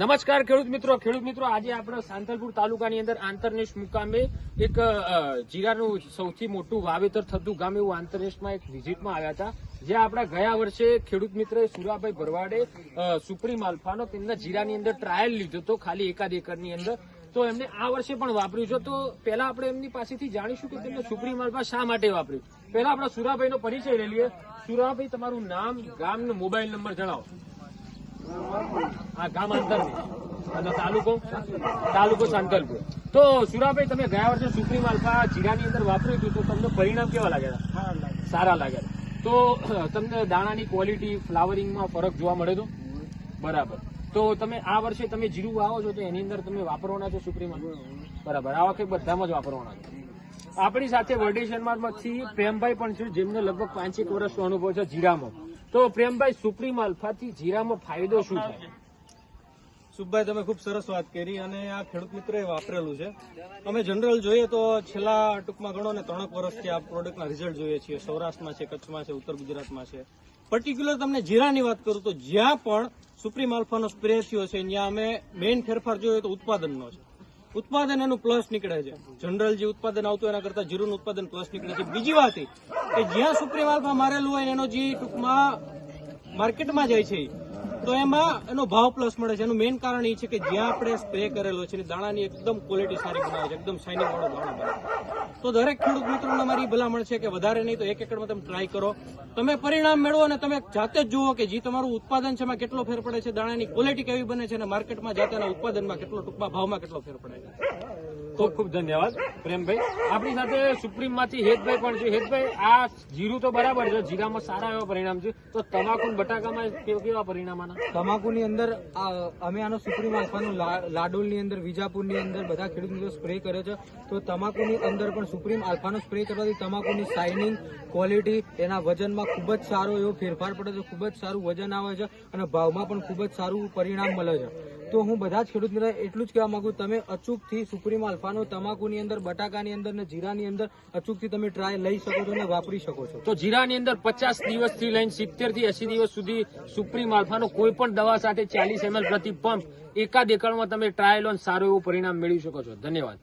નમસ્કાર, ખેડૂત મિત્રો. ખેડૂત મિત્રો, આજે આપણે સાંતલપુર તાલુકાની અંદર આંતરનેશ મુકામે એક જીરાનું સૌથી મોટું વાવેતર થતું ગામ એવું આંતરનેશમાં એક વિઝિટમાં આવ્યા હતા જે આપણા ગયા વર્ષે ખેડૂત મિત્ર સુરાભાઈ ભરવાડે સુપ્રીમ આલ્ફાનો તેમના જીરાની અંદર ટ્રાયલ લીધો હતો, ખાલી એકાદ એકરની અંદર. તો એમને આ વર્ષે પણ વાપર્યું છે. તો પહેલા આપણે એમની પાસેથી જાણીશું કે તેમને સુપ્રીમ આલ્ફા શા માટે વાપર્યું? પહેલા આપણા સુરાભાઈનો પરિચય લઈ લઈએ. સુરાભાઈ, તમારું નામ, ગામનો મોબાઈલ નંબર જણાવો. હા ગામ અંતરની અને તાલુકો તાલુકો સાંતલપુર. તો સુરાભાઈ તમે ગયા વર્ષે સુપ્રીમ આલ્ફા જીરાની અંદર વાપર્યું હતું તો તમને પરિણામ કેવા લાગ્યા સારા લાગ્યા. તો તમને દાણાની ક્વોલિટી ફ્લાવરિંગમાં ફરક જોવા મળે તો બરાબર. તો તમે આ વર્ષે તમે જીરું વાવો છો તો એની અંદર તમે વાપરવાના છો સુપ્રીમ બરાબર. આ વખતે બધામાં જ વાપરવાના છો? આપણી સાથે વર્ડેશનમાંથી પ્રેમભાઈ પણ છે જેમને લગભગ પાંચેક વર્ષનો અનુભવ છે જીરામાં. તો પ્રેમભાઈ સુપ્રીમ આલ્ફાથી જીરામાં ફાયદો શું છે સુખભાઈ તમે ખૂબ સરસ વાત કરી અને આ ખેડૂત મિત્રએ વાપરેલું છે. અમે જનરલ જોઈએ તો છેલ્લા ટૂંકમાં ગણો ને ત્રણેક વર્ષથી આ પ્રોડક્ટના રિઝલ્ટ જોઈએ છીએ. સૌરાષ્ટ્રમાં છે કચ્છમાં છે ઉત્તર ગુજરાતમાં છે. પર્ટિક્યુલર તમને જીરાની વાત કરું તો જ્યાં પણ સુપ્રીમ આલ્ફાનો સ્પ્રે થયો છે ત્યાં અમે મેઇન ફેરફાર જોયો તો ઉત્પાદનનો છે. ઉત્પાદન એનું પ્લસ નીકળે છે. જનરલ જે ઉત્પાદન આવતું એના કરતા જીરુનું ઉત્પાદન પ્લસ નીકળે છે. બીજી વાત એ કે જ્યાં સુપ્રીમ આલ્ફા મારેલું હોય એનો જે ટૂંકમાં માર્કેટમાં જાય છે તો એમાં એનો ભાવ પ્લસ મળે છે. એનું મેઇન કારણ એ છે કે જ્યાં આપણે સ્પ્રે કરેલો છે દાણાની એકદમ ક્વોલિટી સારી બનાવે છે. એકદમ શાઇનિંગ વાળો દાણો બને તો દરેક ખેડૂત મિત્રોને મારી ભલામણ છે કે વધારે નહીં તો એક એકડમાં તમે ટ્રાય કરો. તમે પરિણામ મેળવો અને તમે જાતે જ જુઓ કે જે તમારું ઉત્પાદન છે એમાં કેટલો ફેર પડે છે, દાણાની ક્વોલિટી કેવી બને છે અને માર્કેટમાં જાતે એના ઉત્પાદનમાં કેટલો ટૂંકમાં ભાવમાં કેટલો ફેર પડે છે. ખૂબ ખૂબ ધન્યવાદ, પ્રેમભાઈ. આપણી સાથે સુપ્રીમમાંથી હેતભાઈ પણ છે. હેતભાઈ, આ જીરું તો બરાબર છે. જીરામાં સારા એવા પરિણામ છે. તો તમાકુ બટાકામાં કેવા કેવા પરિણામ તમાકુની અંદર અમે આનો સુપ્રીમ આલ્ફાનું લાડોલની અંદર, વિજાપુરની અંદર બધા ખેડૂત સ્પ્રે કરે છે. તો તમાકુની અંદર પણ સુપ્રીમ આલ્ફાનો સ્પ્રે કરવાથી તમાકુની શાઇનિંગ ક્વોલિટી એના વજનમાં ખૂબ જ સારો એવો ફેરફાર પડે છે, ખૂબ જ સારું વજન આવે છે અને ભાવમાં પણ ખૂબ જ સારું પરિણામ મળે છે. તો હું બધા જ ખેડૂત મિત્રો એટલું જ કહેવા માંગુ તમે અચૂકથી સુપ્રીમ આલ્ફાનો તમાકુની અંદર, બટાકાની અંદર ને જીરાની અંદર અચૂકથી તમે ટ્રાય લઈ શકો છો અને વાપરી શકો છો. તો જીરાની અંદર પચાસ દિવસથી લઈને સિત્તેરથી એસી દિવસ સુધી સુપ્રીમ આલ્ફાનો કોઈ પણ દવા સાથે ચાલીસ એમએલ પ્રતિ પંપ એકાદ એકડમાં તમે ટ્રાયલ સારું એવું પરિણામ મેળવી શકો છો. ધન્યવાદ.